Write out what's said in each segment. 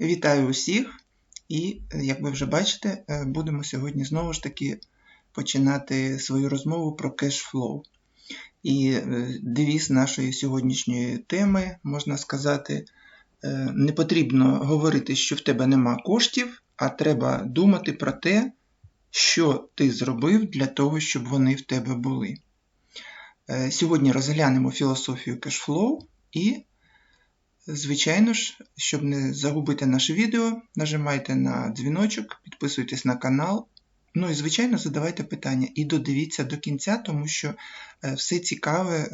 Вітаю усіх! І, як ви вже бачите, е, будемо сьогодні знову ж таки починати свою розмову про кешфлоу. І е, девіз нашої сьогоднішньої теми, можна сказати, е, не потрібно говорити, що в тебе нема коштів, а треба думати про те, що ти зробив для того, щоб вони в тебе були. Сьогодні розглянемо філософію кешфлоу і Звичайно ж, щоб не загубити наше відео, нажимайте на дзвіночок, підписуйтесь на канал. Ну і, звичайно, задавайте питання і додивіться до кінця, тому що е, все цікаве е,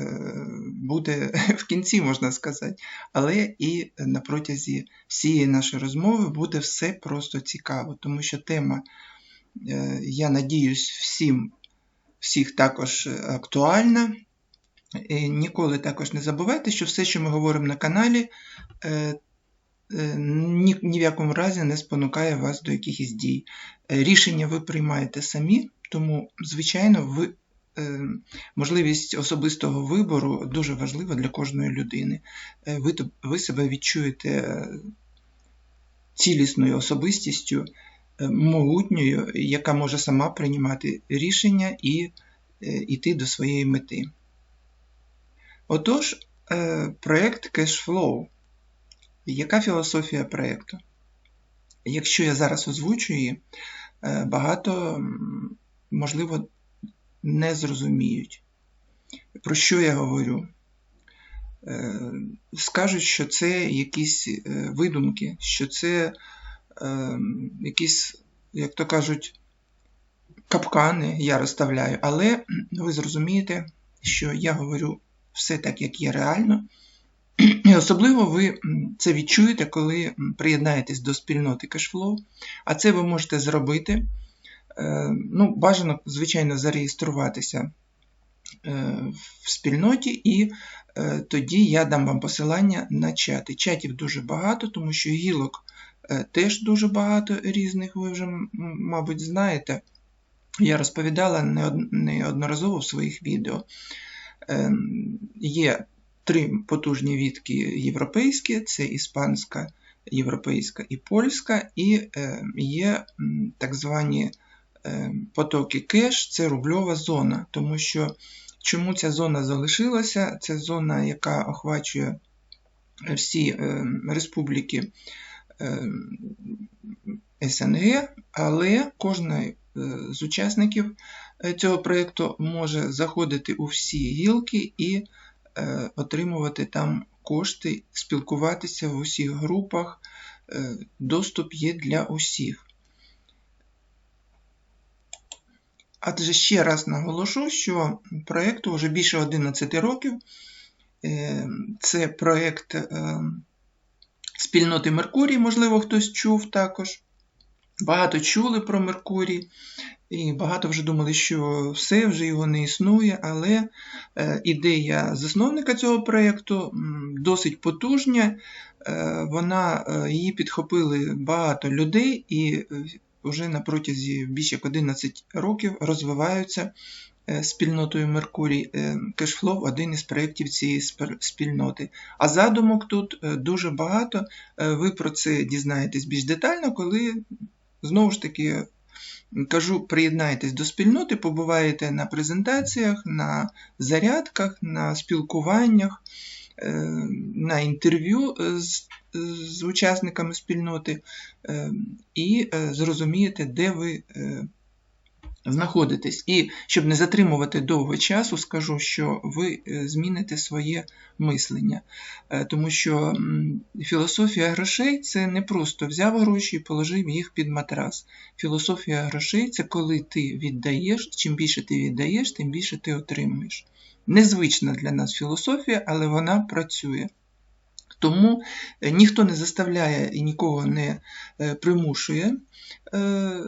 буде в кінці, можна сказати. Але і на протязі всієї нашої розмови буде все просто цікаво, тому що тема, е, я надіюсь, всім всіх також актуальна. Ніколи також не забувайте, що все, що ми говоримо на каналі, е, е, ні, ні в якому разі не спонукає вас до якихось дій. Е, рішення ви приймаєте самі, тому, звичайно, ви, можливість особистого вибору дуже важлива для кожної людини. Ви, ви себе відчуєте цілісною особистістю, могутньою, яка може сама приймати рішення і йти до своєї мети. Отож, е, проєкт Cashflow. Яка філософія проєкту? Якщо я зараз озвучу її, е, багато, можливо, не зрозуміють. Про що я говорю? Е, скажуть, що це якісь видумки, що це якісь, як то кажуть, капкани я розставляю, але ви зрозумієте, що я говорю все так, як є реально. І особливо ви це відчуєте, коли приєднаєтесь до спільноти кешфлоу, а це ви можете зробити. Е, ну, Бажано, звичайно, зареєструватися е, в спільноті, і е, тоді я дам вам посилання на чати. Чатів дуже багато, тому що гілок теж дуже багато різних, ви вже, мабуть, знаєте. Я розповідала неодноразово в своїх відео. Ем, є три потужні відки європейські: це іспанська, європейська і польська, і ем, є так звані ем, потоки кеш, це рубльова зона. Тому що чому ця зона залишилася? Це зона, яка охвачує всі республіки СНГ, але кожна з учасників е, цього проєкту може заходити у всі гілки і е, отримувати там кошти, спілкуватися в усіх групах. Е, доступ є для усіх. Адже ще раз наголошу, що проєкту вже більше 11 років. Це проєкт спільноти Меркурій, можливо, хтось чув також. Багато чули про Меркурій, і багато вже думали, що все, вже його не існує, але е, ідея засновника цього проєкту досить потужня. Е, вона, е, Її підхопили багато людей і вже на протязі більш як 11 років розвиваються спільнотою Меркурій. Кешфлоу один із проєктів цієї спільноти. А задумок тут дуже багато. Ви про це дізнаєтесь більш детально, коли Знову ж таки, кажу, приєднайтесь до спільноти, побуваєте на презентаціях, на зарядках, на спілкуваннях, е, на інтерв'ю з, з учасниками спільноти е, і е, зрозумієте, де ви знаходитесь. І щоб не затримувати довго часу, скажу, що ви е, зміните своє мислення. Е, тому що філософія грошей це не просто взяв гроші і положив їх під матрас. Філософія грошей це коли ти віддаєш, чим більше ти віддаєш, тим більше ти отримуєш. Незвична для нас філософія, але вона працює. Тому е, ніхто не заставляє і нікого не е, примушує е,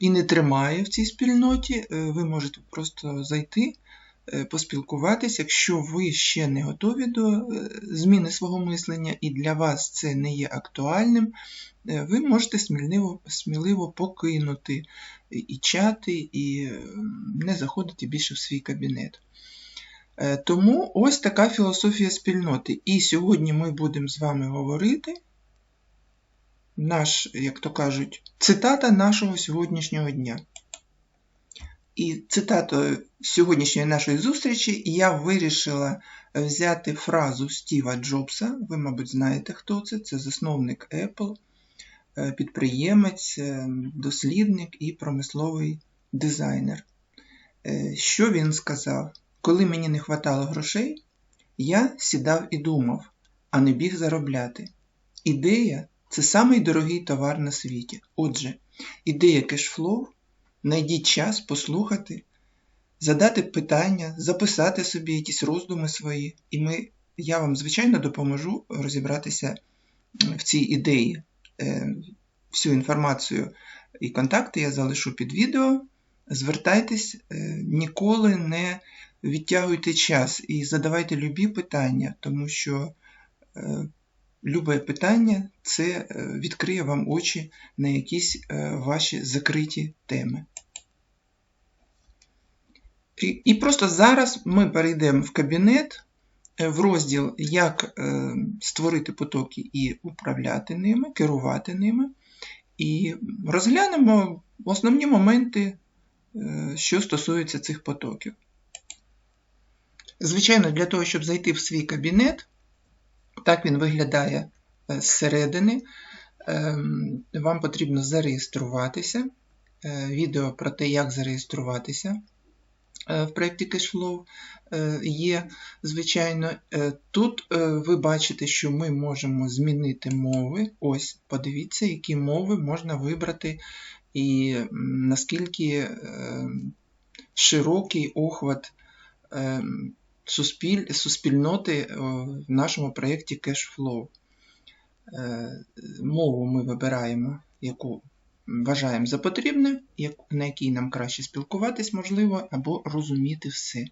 і не тримає в цій спільноті. Ви можете просто зайти, поспілкуватися, якщо ви ще не готові до зміни свого мислення, і для вас це не є актуальним, ви можете сміливо, сміливо покинути і чати, і не заходити більше в свій кабінет. Е, тому ось така філософія спільноти. І сьогодні ми будемо з вами говорити наш, як то кажуть, цитата нашого сьогоднішнього дня. І цитатою сьогоднішньої нашої зустрічі я вирішила взяти фразу Стіва Джобса. Ви, мабуть, знаєте, хто це. Це засновник Apple, е, підприємець, е, дослідник і промисловий дизайнер. Що він сказав? Коли мені не вистачало грошей, я сідав і думав, а не біг заробляти. Ідея це самий дорогий товар на світі. Отже, ідея кешфлоу Найдіть час послухати, задати питання, записати собі якісь роздуми свої, і ми, я вам, звичайно, допоможу розібратися в цій ідеї. Е, всю інформацію і контакти я залишу під відео. Звертайтесь, е, ніколи не відтягуйте час і задавайте любі питання, тому що е, любе питання це відкриє вам очі на якісь ваші закриті теми. І просто зараз ми перейдемо в кабінет, е, в розділ Як е, створити потоки і управляти ними, керувати ними. І розглянемо основні моменти, е, що стосуються цих потоків. Звичайно, для того, щоб зайти в свій кабінет, так він виглядає зсередини, вам потрібно зареєструватися. Відео про те, як зареєструватися Е, в проєкті Cashflow е, є, звичайно, е, тут ви бачите, що ми можемо змінити мови. Ось, подивіться, які мови можна вибрати, і наскільки широкий охват суспіль, суспільноти в нашому проєкті Cashflow. Мову ми вибираємо, яку вважаємо за потрібне, на якій нам краще спілкуватись можливо, або розуміти все.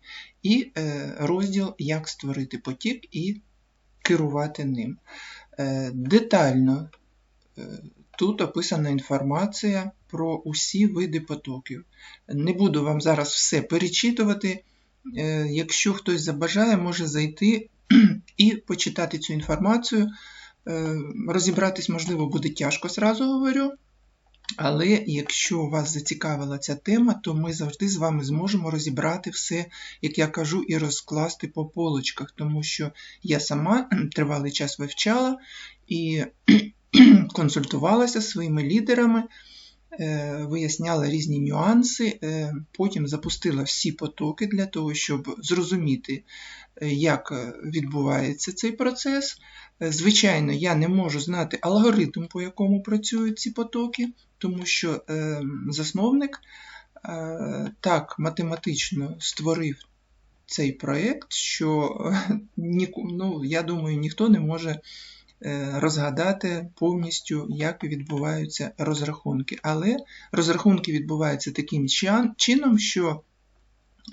І е, розділ Як створити потік і керувати ним. Е, детально е, тут описана інформація про усі види потоків. Не буду вам зараз все перечитувати. Якщо хтось забажає, може зайти і почитати цю інформацію. Розібратись, можливо, буде тяжко, зразу говорю. Але якщо вас зацікавила ця тема, то ми завжди з вами зможемо розібрати все, як я кажу, і розкласти по полочках, тому що я сама тривалий час вивчала і консультувалася зі своїми лідерами, е, виясняла різні нюанси, е, потім запустила всі потоки для того, щоб зрозуміти, е, як відбувається цей процес. Звичайно, я не можу знати алгоритм, по якому працюють ці потоки, тому що е, засновник е, так математично створив цей проєкт, що ну, я думаю, ніхто не може е, розгадати повністю, як відбуваються розрахунки. Але розрахунки відбуваються таким чином, що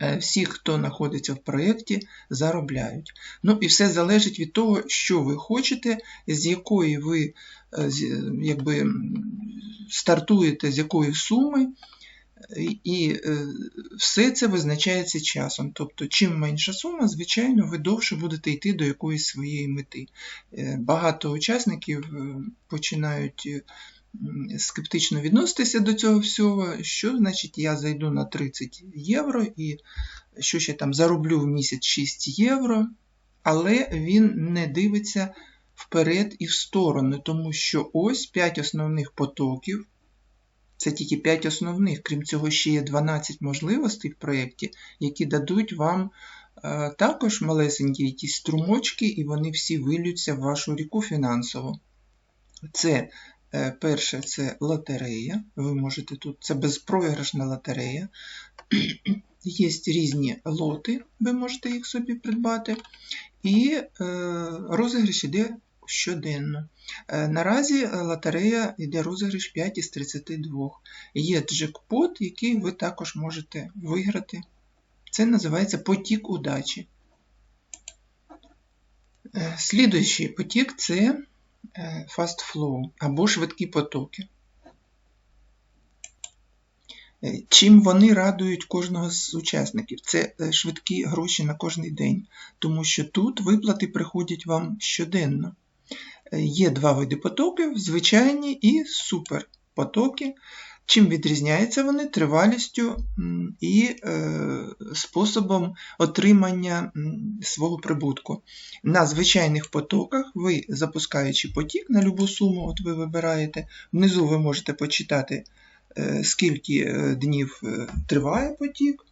Е, всі, хто знаходиться в проєкті, заробляють. Ну і все залежить від того, що ви хочете, з якої ви е, якби, стартуєте, з якої суми. І е, все це визначається часом. Тобто, чим менша сума, звичайно, ви довше будете йти до якоїсь своєї мети. Багато учасників починають скептично відноситися до цього всього, що значить я зайду на 30 євро і що ще там зароблю в місяць 6 євро, але він не дивиться вперед і в сторону, тому що ось 5 основних потоків. Це тільки 5 основних, крім цього, ще є 12 можливостей в проєкті, які дадуть вам е, також малесенькі якісь струмочки, і вони всі вилються в вашу ріку фінансову. Це Е, перше це лотерея. Ви можете тут, це безпроіграшна лотерея. Є різні лоти, ви можете їх собі придбати. І е, розіграш йде щоденно. Е, наразі лотерея йде розіграш 5 із 32. Є джекпот, який ви також можете виграти. Це називається потік удачі. Слідуючий потік це Е, fast flow або швидкі потоки. Е, чим вони радують кожного з учасників? Це е, швидкі гроші на кожний день, тому що тут виплати приходять вам щоденно. Є два види потоків звичайні і суперпотоки. Чим відрізняються вони тривалістю і е, способом отримання свого прибутку. На звичайних потоках ви, запускаючи потік на любу суму, от ви вибираєте, внизу ви можете почитати, е, скільки е, днів триває потік,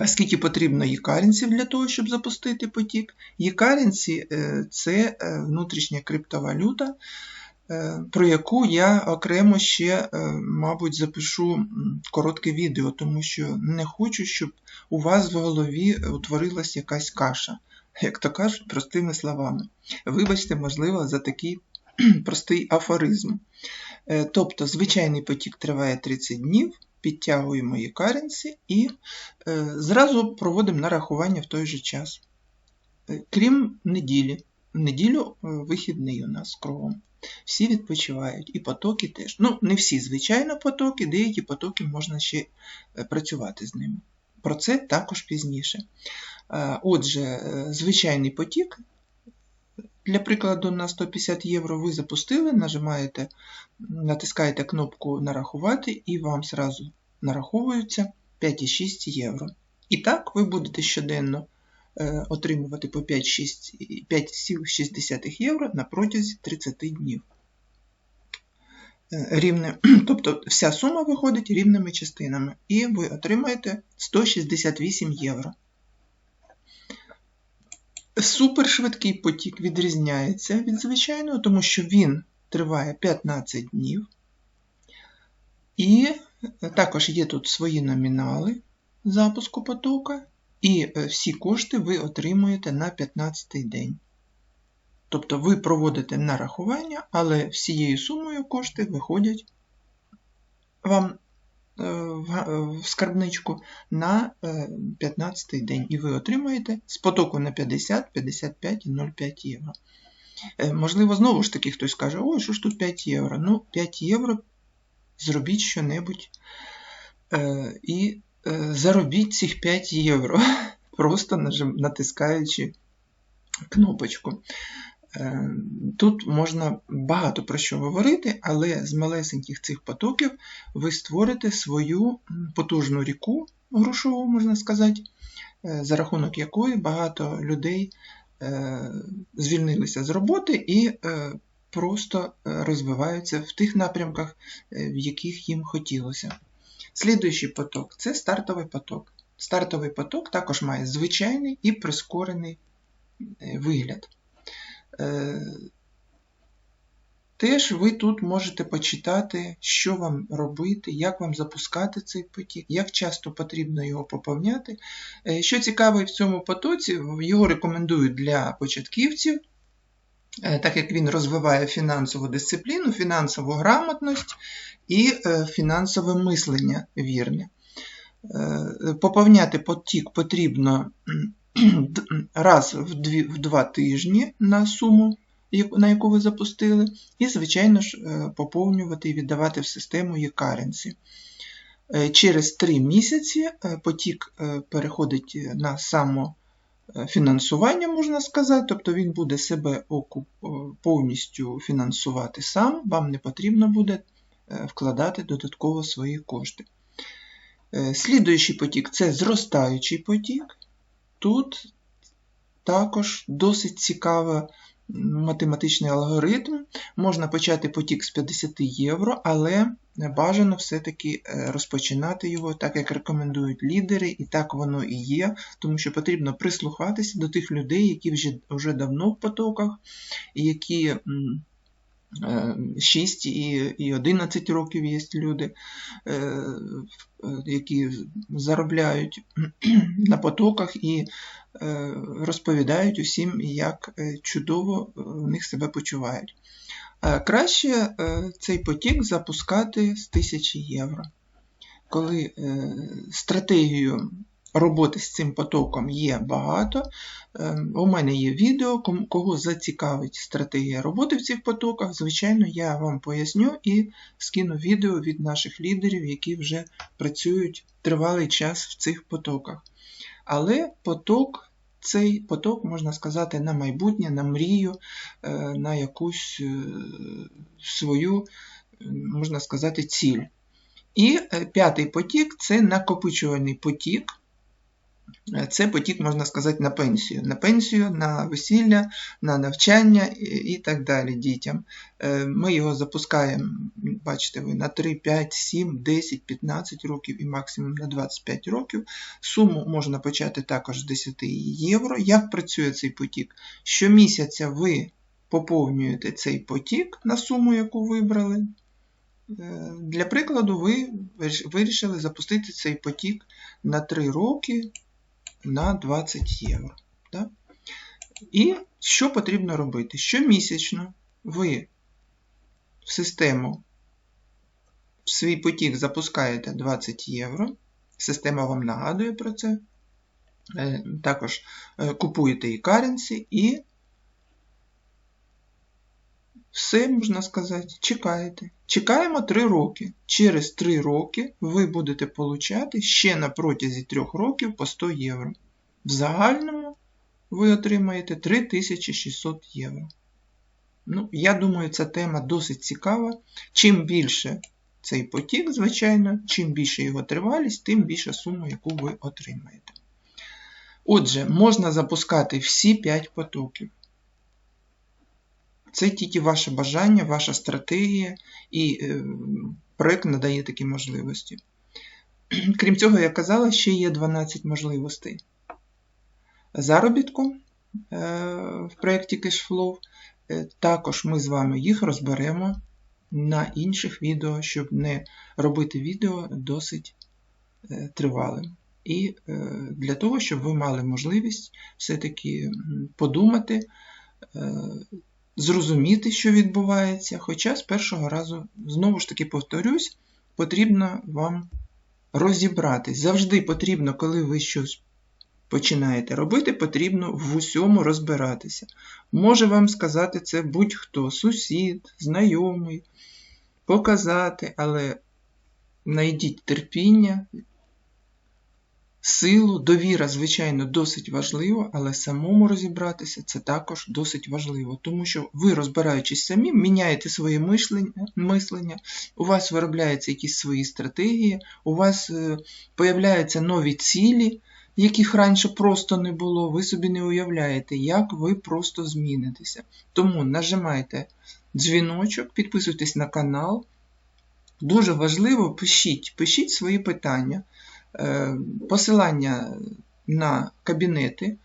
а скільки потрібно єкарінців для того, щоб запустити потік. Єкарінці це внутрішня криптовалюта. Е, про яку я окремо ще, е, мабуть, запишу коротке відео, тому що не хочу, щоб у вас в голові утворилась якась каша, як то кажуть, простими словами. Вибачте, можливо, за такий простий афоризм. Е, тобто, звичайний потік триває 30 днів, підтягуємо єкаренці і зразу проводимо нарахування в той же час. Крім неділі. В неділю вихідний у нас кругом. Всі відпочивають, і потоки теж. Ну, не всі, звичайно, потоки, деякі потоки можна ще е, працювати з ними. Про це також пізніше. Е, отже, е, звичайний потік, для прикладу, на 150 євро ви запустили, нажимаєте, натискаєте кнопку Нарахувати, і вам зразу нараховуються 5,6 євро. І так, ви будете щоденно Е, отримувати по 5,6 євро на протязі 30 днів. Е, рівне, тобто вся сума виходить рівними частинами, і ви отримаєте 168 євро. Супершвидкий потік відрізняється від звичайного, тому що він триває 15 днів. І також є тут свої номінали запуску потока, і е, всі кошти ви отримуєте на 15-й день. Тобто ви проводите нарахування, але всією сумою кошти виходять вам в скарбничку на 15 й день. І ви отримуєте з потоку на 50, 55 і 0,5 євро. Е, можливо, знову ж таки хтось каже, ой, що ж тут 5 євро? Ну, 5 євро зробіть що-небудь. І Е, заробіть цих 5 євро, просто натискаючи кнопочку. Е, тут можна багато про що говорити, але з малесеньких цих потоків ви створите свою потужну ріку грошову, можна сказати, е, за рахунок якої багато людей звільнилися з роботи і просто розвиваються в тих напрямках, в яких їм хотілося. Слідуючий поток це стартовий поток. Стартовий поток також має звичайний і прискорений е, вигляд. Е, теж ви тут можете почитати, що вам робити, як вам запускати цей потік, як часто потрібно його поповняти. Е, що цікаво в цьому потоці, його рекомендують для початківців, так як він розвиває фінансову дисципліну, фінансову грамотність і е, фінансове мислення вірне. Е, поповняти потік потрібно раз в, дві, в два тижні на суму, на яку ви запустили, і, звичайно ж, е, поповнювати і віддавати в систему e-currency. Через три місяці потік переходить на самофінансування, можна сказати, тобто він буде себе повністю фінансувати сам, вам не потрібно буде Е, вкладати додатково свої кошти. Е, слідуючий потік це зростаючий потік. Тут також досить цікавий математичний алгоритм. Можна почати потік з 50 євро, але бажано все-таки е, розпочинати його, так як рекомендують лідери, і так воно і є, тому що потрібно прислухатися до тих людей, які вже, вже давно в потоках, які 6 і 11 років є люди, е, які заробляють на потоках і е, розповідають усім, як е, чудово в них себе почувають. Краще цей потік запускати з 1000 євро. Коли стратегію роботи з цим потоком є багато. Ем, у мене є відео, кого зацікавить стратегія роботи в цих потоках. Звичайно, я вам поясню і скину відео від наших лідерів, які вже працюють тривалий час в цих потоках. Але поток цей поток, можна сказати, на майбутнє, на мрію, е, на якусь е, свою, можна сказати, ціль. І п'ятий потік це накопичувальний потік. Це потік, можна сказати, на пенсію. На пенсію, на весілля, на навчання і так далі дітям. Е, ми його запускаємо, бачите ви, на 3, 5, 7, 10, 15 років і максимум на 25 років. Суму можна почати також з 10 євро. Як працює цей потік? Щомісяця ви поповнюєте цей потік на суму, яку вибрали. Е, для прикладу, ви вирішили запустити цей потік на 3 роки на 20 євро. Да? І що потрібно робити? Щомісячно ви в систему в свій потік запускаєте 20 євро. Система вам нагадує про це. Е, також е, купуєте і каренсі і все, можна сказати, чекаєте. Чекаємо 3 роки. Через 3 роки ви будете получати ще на протязі 3 років по 100 євро. В загальному ви отримаєте 3600 євро. Ну, Я думаю, ця тема досить цікава. Чим більше цей потік, звичайно, чим більше його тривалість, тим більша сума, яку ви отримаєте. Отже, можна запускати всі 5 потоків. Це тільки ваше бажання, ваша стратегія і е, проєкт надає такі можливості. Крім цього, я казала, ще є 12 можливостей заробітку е, в проєкті Cashflow. Е, також ми з вами їх розберемо на інших відео, щоб не робити відео досить тривалим. І для того, щоб ви мали можливість все-таки подумати, зрозуміти, що відбувається, хоча з першого разу, знову ж таки повторюсь, потрібно вам розібратись. Завжди потрібно, коли ви щось починаєте робити, потрібно в усьому розбиратися. Може вам сказати це будь-хто, сусід, знайомий, показати, але знайдіть терпіння, Силу, довіра, звичайно, досить важливо, але самому розібратися це також досить важливо, тому що ви, розбираючись самі, міняєте своє мислення, у вас виробляються якісь свої стратегії, у вас е, появляються нові цілі, яких раніше просто не було, ви собі не уявляєте, як ви просто змінитеся. Тому нажимайте дзвіночок, підписуйтесь на канал. Дуже важливо, пишіть, пишіть свої питання. Е, посилання на кабінети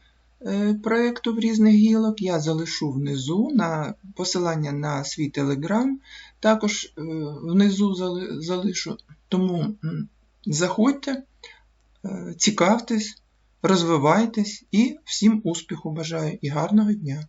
е, проєкту в різних гілок я залишу внизу, на посилання на свій телеграм, також е, внизу залишу. Тому заходьте, цікавтесь, розвивайтесь і всім успіху бажаю і гарного дня!